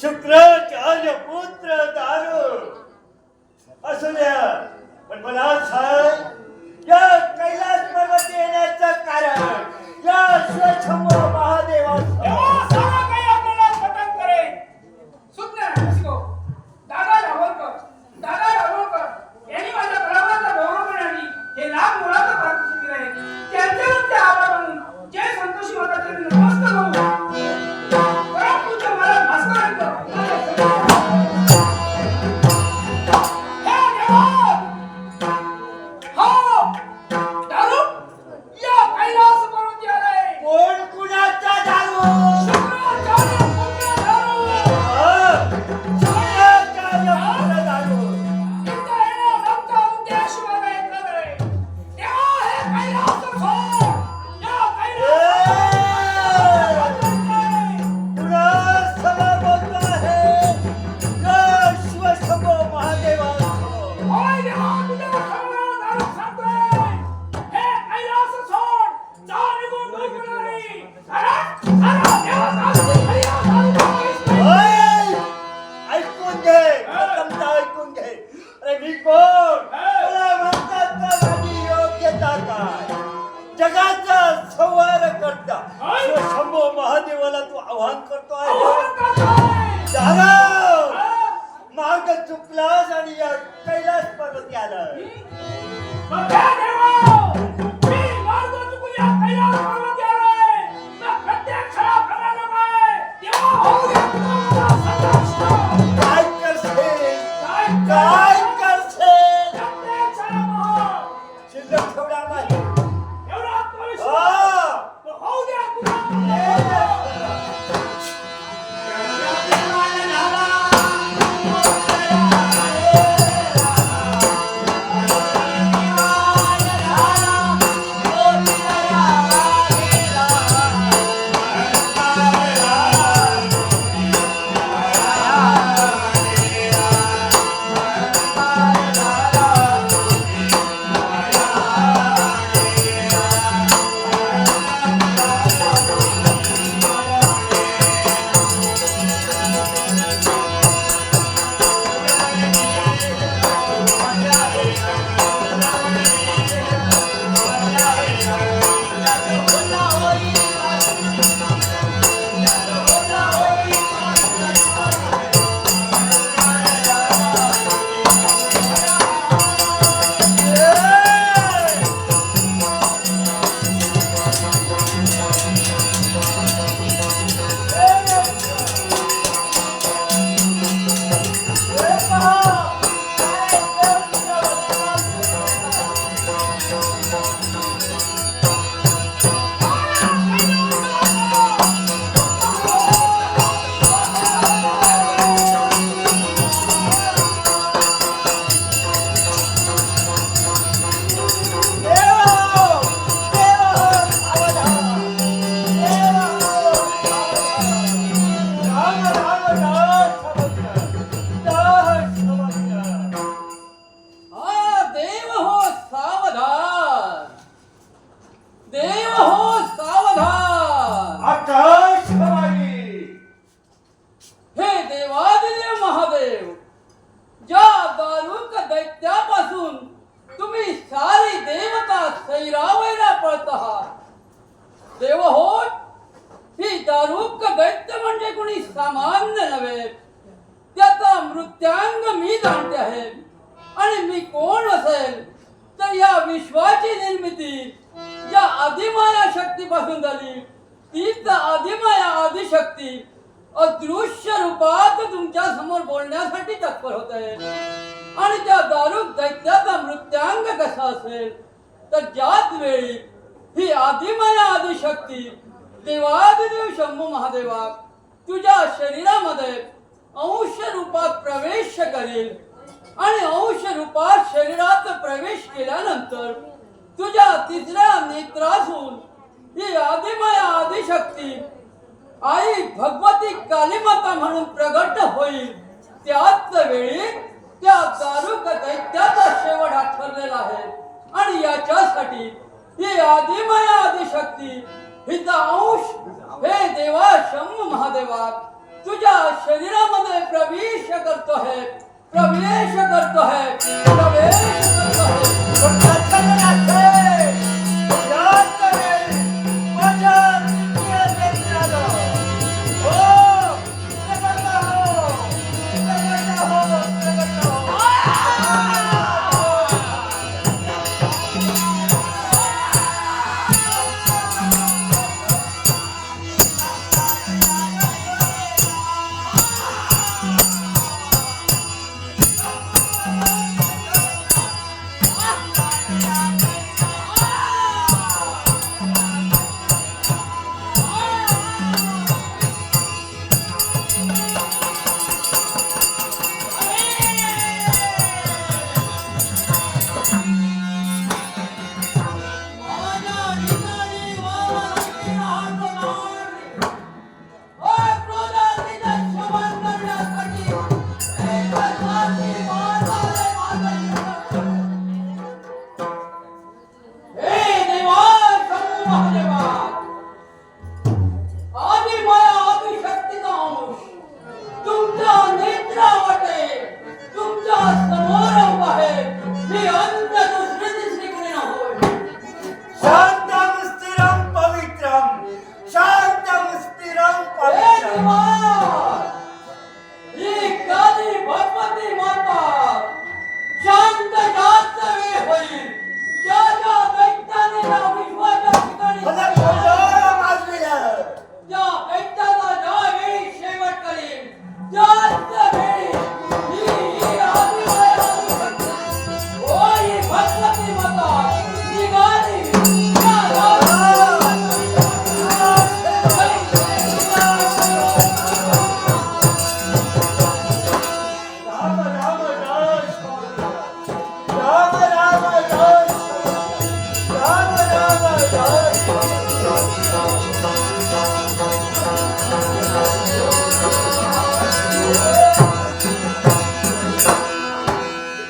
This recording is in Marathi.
शुक्र मी कोण मला भारतात माझी योग्यता काय जगाचा संवार करता. शंभो महादेवाला तू आव्हान करतो आहे झालं मार्ग चुकलास आणि या कैलास पर्वती आलं सामान्य नव्हे त्याचा मृत्यांग मी जाणते आहे. आणि मी कोण असेल? तर या विश्वाची निर्मिती ज्या आदिमाया शक्तीपासून झाली. तीच अधिमाया आदिशक्ती अदृश्य रूपात तुमच्यासमोर बोलण्यासाठी तत्पर होत. आहे आणि त्या दारू दैत्याचा मृत्यांग कसा असेल? तर ज्याच वेळी ही आदिमाया आदिशक्ती देवादिदेव शंभू महादेवा तुझ्या शरीरामध्ये अंश रूपात प्रवेश करेल. आणि अंश रूपात शरीरात प्रवेश केल्यानंतर तुझ्या तिसऱ्या नेत्रासून ही आदिमाया आदिशक्ती आई भगवती कालीमाता म्हणून प्रगट होईल. त्याच वेळी त्या दारुक दैत्याचा शेवट हा ठरलेला आहे. आणि याच्यासाठी ही आदिमाया आदिशक्ती हिचा अंश हे देवा शंभू महादेवा तुझ्या शरीरामध्ये प्रवेश करतो है प्रवेश करतो है प्रवेश करतो है.